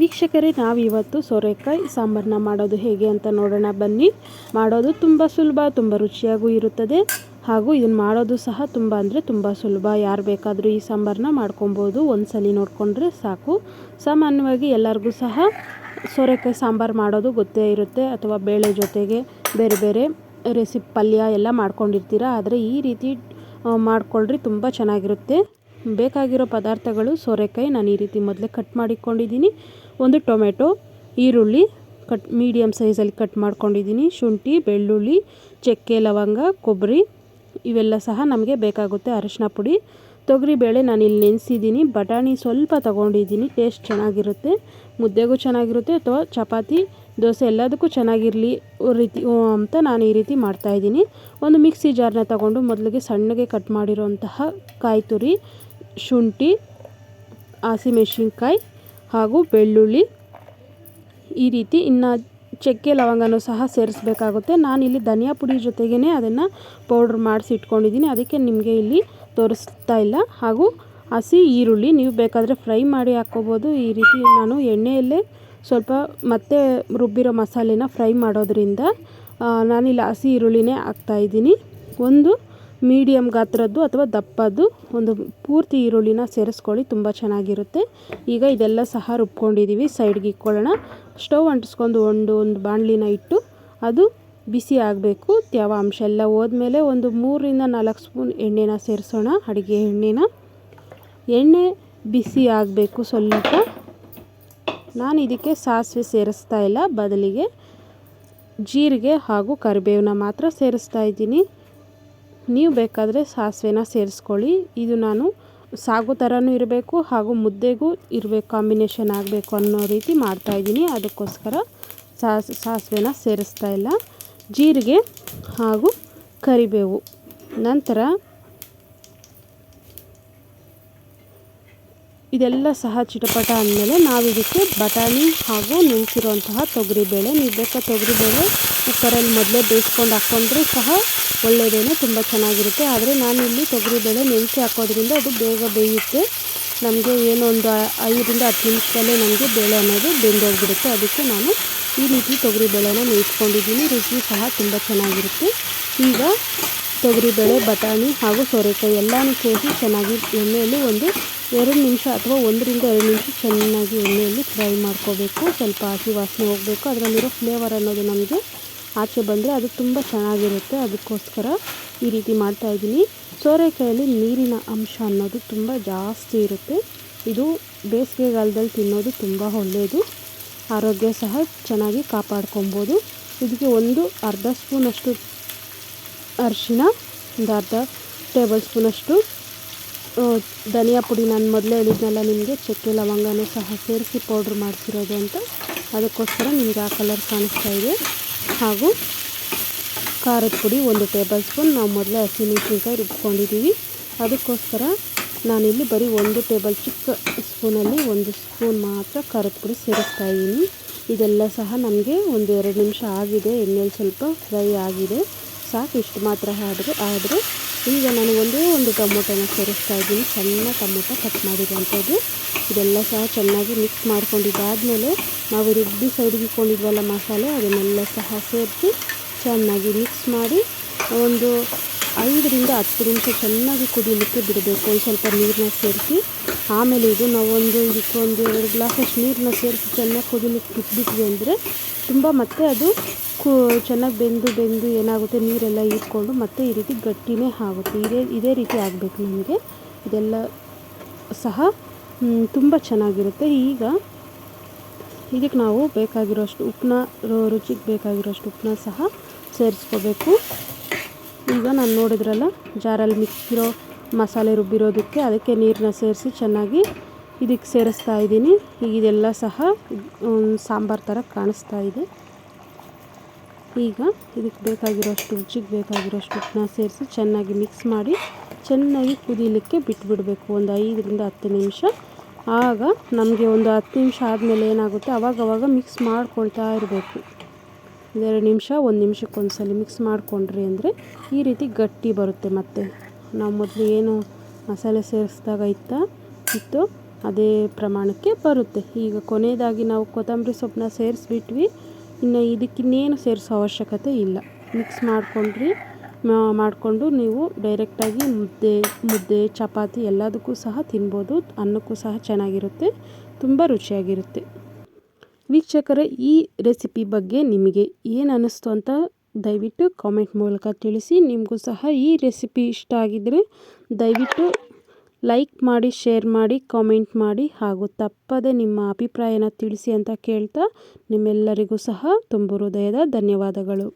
ವೀಕ್ಷಕರೇ, ನಾವಿವತ್ತು ಸೋರೆಕಾಯಿ ಸಾಂಬಾರನ್ನ ಮಾಡೋದು ಹೇಗೆ ಅಂತ ನೋಡೋಣ. ಬನ್ನಿ, ಮಾಡೋದು ತುಂಬ ಸುಲಭ, ತುಂಬ ರುಚಿಯಾಗೂ ಇರುತ್ತದೆ. ಹಾಗೂ ಇದನ್ನು ಮಾಡೋದು ಸಹ ತುಂಬ ಅಂದರೆ ತುಂಬ ಸುಲಭ. ಯಾರು ಬೇಕಾದರೂ ಈ ಸಾಂಬಾರನ್ನ ಮಾಡ್ಕೊಬೋದು. ಒಂದ್ಸಲಿ ನೋಡಿಕೊಂಡ್ರೆ ಸಾಕು. ಸಾಮಾನ್ಯವಾಗಿ ಎಲ್ಲರಿಗೂ ಸಹ ಸೋರೆಕಾಯಿ ಸಾಂಬಾರು ಮಾಡೋದು ಗೊತ್ತೇ ಇರುತ್ತೆ. ಅಥವಾ ಬೇಳೆ ಜೊತೆಗೆ ಬೇರೆ ಬೇರೆ ರೆಸಿಪಿ ಪಲ್ಯ ಎಲ್ಲ ಮಾಡ್ಕೊಂಡಿರ್ತೀರ. ಆದರೆ ಈ ರೀತಿ ಮಾಡ್ಕೊಳ್ರಿ ತುಂಬ ಚೆನ್ನಾಗಿರುತ್ತೆ. ಬೇಕಾಗಿರೋ ಪದಾರ್ಥಗಳು ಸೋರೆಕಾಯಿ, ನಾನು ಈ ರೀತಿ ಮೊದಲೇ ಕಟ್ ಮಾಡಿಕೊಂಡಿದ್ದೀನಿ. ಒಂದು ಟೊಮೆಟೊ, ಈರುಳ್ಳಿ ಕಟ್ ಮೀಡಿಯಮ್ ಸೈಜಲ್ಲಿ ಕಟ್ ಮಾಡ್ಕೊಂಡಿದ್ದೀನಿ. ಶುಂಠಿ, ಬೆಳ್ಳುಳ್ಳಿ, ಚಕ್ಕೆ, ಲವಂಗ, ಕೊಬ್ಬರಿ, ಇವೆಲ್ಲ ಸಹ ನಮಗೆ ಬೇಕಾಗುತ್ತೆ ಅರಿಶಿನ ಪುಡಿ. ತೊಗರಿಬೇಳೆ ನಾನು ಇಲ್ಲಿ ನೆನೆಸಿದ್ದೀನಿ. ಬಟಾಣಿ ಸ್ವಲ್ಪ ತೊಗೊಂಡಿದ್ದೀನಿ. ಟೇಸ್ಟ್ ಚೆನ್ನಾಗಿರುತ್ತೆ. ಮುದ್ದೆಗೂ ಚೆನ್ನಾಗಿರುತ್ತೆ ಅಥವಾ ಚಪಾತಿ, ದೋಸೆ ಎಲ್ಲದಕ್ಕೂ ಚೆನ್ನಾಗಿರಲಿ ರೀತಿ ಅಂತ ನಾನು ಈ ರೀತಿ ಮಾಡ್ತಾಯಿದ್ದೀನಿ ಒಂದು ಮಿಕ್ಸಿ ಜಾರ್ನ ತಗೊಂಡು ಮೊದಲಿಗೆ ಸಣ್ಣಗೆ ಕಟ್ ಮಾಡಿರೋಂತಹ ಕಾಯಿ ತುರಿ ಶುಂಠಿ, ಹಸಿಮೆಣಸಿನ್ಕಾಯಿ ಹಾಗೂ ಬೆಳ್ಳುಳ್ಳಿ ಈ ರೀತಿ ಇನ್ನು ಚಕ್ಕೆ ಲವಂಗನೂ ಸಹ ಸೇರಿಸ್ಬೇಕಾಗುತ್ತೆ. ನಾನಿಲ್ಲಿ ಧನಿಯಾ ಪುಡಿ ಜೊತೆಗೇ ಅದನ್ನು ಪೌಡ್ರ್ ಮಾಡಿಸಿ ಇಟ್ಕೊಂಡಿದ್ದೀನಿ. ಅದಕ್ಕೆ ನಿಮಗೆ ಇಲ್ಲಿ ತೋರಿಸ್ತಾ ಇಲ್ಲ. ಹಾಗೂ ಹಸಿ ಈರುಳ್ಳಿ ನೀವು ಬೇಕಾದರೆ ಫ್ರೈ ಮಾಡಿ ಹಾಕ್ಕೋಬೋದು. ಈ ರೀತಿ ನಾನು ಎಣ್ಣೆಯಲ್ಲೇ ಸ್ವಲ್ಪ ಮತ್ತೆ ರುಬ್ಬಿರೋ ಮಸಾಲೆನ ಫ್ರೈ ಮಾಡೋದ್ರಿಂದ ನಾನಿಲ್ಲಿ ಹಸಿ ಈರುಳ್ಳಿನೇ ಹಾಕ್ತಾಯಿದ್ದೀನಿ ಒಂದು ಮೀಡಿಯಮ್ ಗಾತ್ರದ್ದು ಅಥವಾ ದಪ್ಪದ್ದು ಒಂದು ಪೂರ್ತಿ ಈರುಳ್ಳಿನ ಸೇರಿಸ್ಕೊಳ್ಳಿ, ತುಂಬ ಚೆನ್ನಾಗಿರುತ್ತೆ. ಈಗ ಇದೆಲ್ಲ ಸಹ ರುಬ್ಕೊಂಡಿದ್ದೀವಿ ಸೈಡ್ಗೆ ಇಕ್ಕೊಳ್ಳೋಣ. ಸ್ಟವ್ ಅಂಟಿಸ್ಕೊಂಡು ಒಂದು ಒಂದು ಬಾಣಲಿನ ಇಟ್ಟು ಅದು ಬಿಸಿ ಆಗಬೇಕು. ತ್ಯಾವ ಅಂಶ ಎಲ್ಲ ಹೋದ್ಮೇಲೆ ಒಂದು ಮೂರರಿಂದ ನಾಲ್ಕು ಸ್ಪೂನ್ ಎಣ್ಣೆನ ಸೇರಿಸೋಣ, ಅಡುಗೆ ಎಣ್ಣೆನ. ಎಣ್ಣೆ ಬಿಸಿ ಆಗಬೇಕು ಸ್ವಲ್ಪ. ನಾನು ಇದಕ್ಕೆ ಸಾಸಿವೆ ಸೇರಿಸ್ತಾ ಇಲ್ಲ, ಬದಲಿಗೆ ಜೀರಿಗೆ ಹಾಗೂ ಕರಿಬೇವನ್ನ ಮಾತ್ರ ಸೇರಿಸ್ತಾ ಇದ್ದೀನಿ. ನೀವು ಬೇಕಾದರೆ ಸಾಸಿವೆನ ಸೇರಿಸ್ಕೊಳ್ಳಿ. ಇದು ನಾನು ಸಾಗು ಥರನೂ ಇರಬೇಕು ಹಾಗೂ ಮುದ್ದೆಗೂ ಇರಬೇಕು ಕಾಂಬಿನೇಷನ್ ಆಗಬೇಕು ಅನ್ನೋ ರೀತಿ ಮಾಡ್ತಾಯಿದ್ದೀನಿ ಅದಕ್ಕೋಸ್ಕರ ಸಾಸ್, ಸಾಸಿವೆನ ಸೇರಿಸ್ತಾ ಇಲ್ಲ. ಜೀರಿಗೆ ಹಾಗೂ ಕರಿಬೇವು. ನಂತರ ಇದೆಲ್ಲ ಸಹ ಚಿಟಪಟ ಅಂದಮೇಲೆ ನಾವು ಇದಕ್ಕೆ ಬಟಾಣಿ ಹಾಗೂ ನೆನೆಸಿರುವಂತಹ ತೊಗರಿಬೇಳೆ, ನೀವು ಬೇಕಾ ತೊಗರಿಬೇಳೆ ಕುಕ್ಕರಲ್ಲಿ ಮೊದಲೇ ಬೇಯಿಸ್ಕೊಂಡು ಹಾಕ್ಕೊಂಡ್ರೆ ಸಹ ಒಳ್ಳೆಯದೇನೆ ತುಂಬ ಚೆನ್ನಾಗಿರುತ್ತೆ. ಆದರೆ ನಾನು ಇಲ್ಲಿ ತೊಗರಿಬೇಳೆ ನೆನೆಸಿ ಹಾಕೋದ್ರಿಂದ ಅದು ಬೇಗ ಬೇಯುತ್ತೆ. ನಮಗೆ ಏನೋ ಒಂದು ಐದರಿಂದ ಹತ್ತು ನಿಮಿಷದಲ್ಲೇ ನಮಗೆ ಬೇಳೆ ಅನ್ನೋದು ಬೆಂದೋಗ್ಬಿಡುತ್ತೆ. ಅದಕ್ಕೆ ನಾನು ಈ ರೀತಿ ತೊಗರಿಬೇಳೆನ ನೆನೆಸ್ಕೊಂಡಿದ್ದೀನಿ ರುಚಿ ಸಹ ತುಂಬ ಚೆನ್ನಾಗಿರುತ್ತೆ. ಈಗ ತೊಗರಿಬೇಳೆ ಬಟಾಣಿ ಹಾಗೂ ಸೋರೆಕಾಯಿ ಎಲ್ಲನೂ ಸೇರಿಸಿ ಚೆನ್ನಾಗಿ ಎಣ್ಣೆಯಲ್ಲಿ ಒಂದು ಎರಡು ನಿಮಿಷ ಅಥವಾ ಒಂದರಿಂದ ಎರಡು ನಿಮಿಷ ಚೆನ್ನಾಗಿ ಎಣ್ಣೆಯಲ್ಲಿ ಫ್ರೈ ಮಾಡ್ಕೋಬೇಕು. ಸ್ವಲ್ಪ ಹಸಿ ವಾಸನೆ ಹೋಗಬೇಕು. ಅದರಲ್ಲಿರೋ ಫ್ಲೇವರ್ ಅನ್ನೋದು ನಮಗೆ ಆಚೆ ಬಂದರೆ ಅದು ತುಂಬ ಚೆನ್ನಾಗಿರುತ್ತೆ. ಅದಕ್ಕೋಸ್ಕರ ಈ ರೀತಿ ಮಾಡ್ತಾಯಿದ್ದೀನಿ ಸೋರೆಕಾಯಲ್ಲಿ ನೀರಿನ ಅಂಶ ಅನ್ನೋದು ತುಂಬ ಜಾಸ್ತಿ ಇರುತ್ತೆ. ಇದು ಬೇಸಿಗೆಗಾಲದಲ್ಲಿ ತಿನ್ನೋದು ತುಂಬ ಒಳ್ಳೆಯದು ಆರೋಗ್ಯ ಸಹ ಚೆನ್ನಾಗಿ ಕಾಪಾಡ್ಕೊಬೋದು. ಇದಕ್ಕೆ ಒಂದು ಅರ್ಧ ಸ್ಪೂನಷ್ಟು ಅರಿಶಿನ, ಒಂದು ಅರ್ಧ ಟೇಬಲ್ ಸ್ಪೂನಷ್ಟು ಧನಿಯಾ ಪುಡಿ ನಾನು ಮೊದಲೇ ಹೇಳಿದ್ನಲ್ಲ ನಿಮಗೆ, ಚಕ್ಕೆ ಲವಂಗನೂ ಸಹ ಸೇರಿಸಿ ಪೌಡ್ರ್ ಮಾಡಿಸಿರೋದು ಅಂತ. ಅದಕ್ಕೋಸ್ಕರ ನಿಮಗೆ ಆ ಕಲರ್ ಕಾಣಿಸ್ತಾ ಇದೆ. ಹಾಗೂ ಖಾರದ ಪುಡಿ ಒಂದು ಟೇಬಲ್ ಸ್ಪೂನ್. ನಾವು ಮೊದಲೇ ಹಸಿಮೆಣಸಿನ್ಕಾಯಿ ರುಬ್ಕೊಂಡಿದ್ದೀವಿ. ಅದಕ್ಕೋಸ್ಕರ ನಾನಿಲ್ಲಿ ಬರೀ ಒಂದು ಟೇಬಲ್ ಚಿಕ್ಕ ಸ್ಪೂನಲ್ಲಿ ಒಂದು ಸ್ಪೂನ್ ಮಾತ್ರ ಖಾರದ ಪುಡಿ ಸೇರಿಸ್ತಾ ಇದ್ದೀನಿ. ಇದೆಲ್ಲ ಸಹ ನಮಗೆ ಒಂದು ಎರಡು ನಿಮಿಷ ಆಗಿದೆ. ಎಣ್ಣೆಯಲ್ಲಿ ಸ್ವಲ್ಪ ಫ್ರೈ ಆಗಿದೆ. ಸಾಕು, ಇಷ್ಟು ಮಾತ್ರ ಆದರೆ ಆದರೆ ಈಗ ನಾನು ಒಂದೇ ಒಂದು ಟೊಮೊಟೊನ ಸೇರಿಸ್ತಾ ಇದ್ದೀನಿ. ಸಣ್ಣ ಟೊಮೊಟೊ ಕಟ್ ಮಾಡಿರುವಂಥದ್ದು. ಇದೆಲ್ಲ ಸಹ ಚೆನ್ನಾಗಿ ಮಿಕ್ಸ್ ಮಾಡ್ಕೊಂಡಿದ್ದಾದಮೇಲೆ ನಾವು ರುಬ್ಬಿ ಸೈಡ್ಗೆ ಇಟ್ಕೊಂಡಿದ್ವಲ್ಲ ಮಸಾಲೆ, ಅದನ್ನೆಲ್ಲ ಸಹ ಸೇರಿಸಿ ಚೆನ್ನಾಗಿ ಮಿಕ್ಸ್ ಮಾಡಿ ಒಂದು ಐದರಿಂದ ಹತ್ತು ನಿಮಿಷ ಚೆನ್ನಾಗಿ ಕುದಿಯಲಿಕ್ಕೆ ಬಿಡಬೇಕು. ಒಂದು ಸ್ವಲ್ಪ ನೀರನ್ನ ಸೇರಿಸಿ ಆಮೇಲೆ ಇದು ನಾವೊಂದು ಒಂದು ಇದಕ್ಕೆ ಒಂದು ಎರಡು ಗ್ಲಾಸಷ್ಟು ನೀರನ್ನ ಸೇರಿಸಿ ಚೆನ್ನಾಗಿ ಕುದಿಲಿಕ್ಕೆ ಬಿಟ್ಬಿಟ್ವಿ ಅಂದರೆ ತುಂಬ ಮತ್ತೆ ಅದು ಚೆನ್ನಾಗಿ ಬೆಂದು ಬೆಂದು ಏನಾಗುತ್ತೆ ನೀರೆಲ್ಲ ಇಟ್ಕೊಂಡು ಮತ್ತೆ ಈ ರೀತಿ ಗಟ್ಟಿನೇ ಆಗುತ್ತೆ. ಇದೇ ಇದೇ ರೀತಿ ಆಗಬೇಕು ನಮಗೆ. ಇದೆಲ್ಲ ಸಹ ತುಂಬ ಚೆನ್ನಾಗಿರುತ್ತೆ. ಈಗ ಇದಕ್ಕೆ ನಾವು ಬೇಕಾಗಿರೋಷ್ಟು ಉಪ್ಪನ್ನ ರುಚಿಗೆ ಬೇಕಾಗಿರೋಷ್ಟು ಉಪ್ಪನ್ನ ಸಹ ಸೇರಿಸ್ಕೋಬೇಕು. ಈಗ ನಾನು ನೋಡಿದ್ರಲ್ಲ, ಜಾರಲ್ಲಿ ಮಿಕ್ಸಿರೋ ಮಸಾಲೆ ರುಬ್ಬಿರೋದಕ್ಕೆ ಅದಕ್ಕೆ ನೀರನ್ನ ಸೇರಿಸಿ ಚೆನ್ನಾಗಿ ಇದಕ್ಕೆ ಸೇರಿಸ್ತಾ ಇದ್ದೀನಿ. ಈಗ ಇದೆಲ್ಲ ಸಹ ಸಾಂಬಾರು ಥರ ಕಾಣಿಸ್ತಾ ಇದೆ. ಈಗ ಇದಕ್ಕೆ ಬೇಕಾಗಿರೋಷ್ಟು ರುಚಿಗೆ ಬೇಕಾಗಿರೋಷ್ಟು ಉಪ್ಪನ್ನ ಸೇರಿಸಿ ಚೆನ್ನಾಗಿ ಮಿಕ್ಸ್ ಮಾಡಿ ಚೆನ್ನಾಗಿ ಕುದೀಲಿಕ್ಕೆ ಬಿಟ್ಬಿಡಬೇಕು. ಒಂದು ಐದರಿಂದ ಹತ್ತು ನಿಮಿಷ. ಆಗ ನಮಗೆ ಒಂದು ಹತ್ತು ನಿಮಿಷ ಆದಮೇಲೆ ಏನಾಗುತ್ತೆ? ಅವಾಗವಾಗ ಮಿಕ್ಸ್ ಮಾಡ್ಕೊಳ್ತಾ ಇರಬೇಕು. ಎರಡು ನಿಮಿಷ, ಒಂದು ನಿಮಿಷಕ್ಕೊಂದ್ಸಲ ಮಿಕ್ಸ್ ಮಾಡಿಕೊಂಡ್ರಿ ಅಂದರೆ ಈ ರೀತಿ ಗಟ್ಟಿ ಬರುತ್ತೆ ಮತ್ತು. ನಾವು ಮೊದಲು ಏನು ಮಸಾಲೆ ಸೇರಿಸಿದಾಗ ಇತ್ತ, ಇತ್ತು, ಅದೇ ಪ್ರಮಾಣಕ್ಕೆ ಬರುತ್ತೆ. ಈಗ ಕೊನೆಯದಾಗಿ ನಾವು ಕೊತ್ತಂಬರಿ ಸೊಪ್ಪನ್ನ ಸೇರಿಸ್ಬಿಟ್ವಿ. ಇನ್ನು ಇದಕ್ಕಿನ್ನೇನು ಸೇರಿಸೋ ಅವಶ್ಯಕತೆ ಇಲ್ಲ. ಮಿಕ್ಸ್ ಮಾಡಿಕೊಂಡ್ರಿ ಮಾಡಿಕೊಂಡು ನೀವು ಡೈರೆಕ್ಟಾಗಿ ಮುದ್ದೆ ಮುದ್ದೆ, ಚಪಾತಿ ಎಲ್ಲದಕ್ಕೂ ಸಹ ತಿನ್ಬೋದು. ಅನ್ನಕ್ಕೂ ಸಹ ಚೆನ್ನಾಗಿರುತ್ತೆ. ತುಂಬ ರುಚಿಯಾಗಿರುತ್ತೆ. ವೀಕ್ಷಕರೇ, ಈ ರೆಸಿಪಿ ಬಗ್ಗೆ ನಿಮಗೆ ಏನು ಅನ್ನಿಸ್ತು ಅಂತ ದಯವಿಟ್ಟು ಕಾಮೆಂಟ್ ಮೂಲಕ ತಿಳಿಸಿ. ನಿಮಗೂ ಸಹ ಈ ರೆಸಿಪಿ ಇಷ್ಟ ಆಗಿದ್ದರೆ ದಯವಿಟ್ಟು ಲೈಕ್ ಮಾಡಿ ಶೇರ್ ಮಾಡಿ ಕಾಮೆಂಟ್ ಮಾಡಿ ಹಾಗೂ ತಪ್ಪದೆ ನಿಮ್ಮ ಅಭಿಪ್ರಾಯನ ತಿಳಿಸಿ ಅಂತ ಕೇಳ್ತಾ ನಿಮ್ಮೆಲ್ಲರಿಗೂ ಸಹ ತುಂಬ ಹೃದಯದ ಧನ್ಯವಾದಗಳು.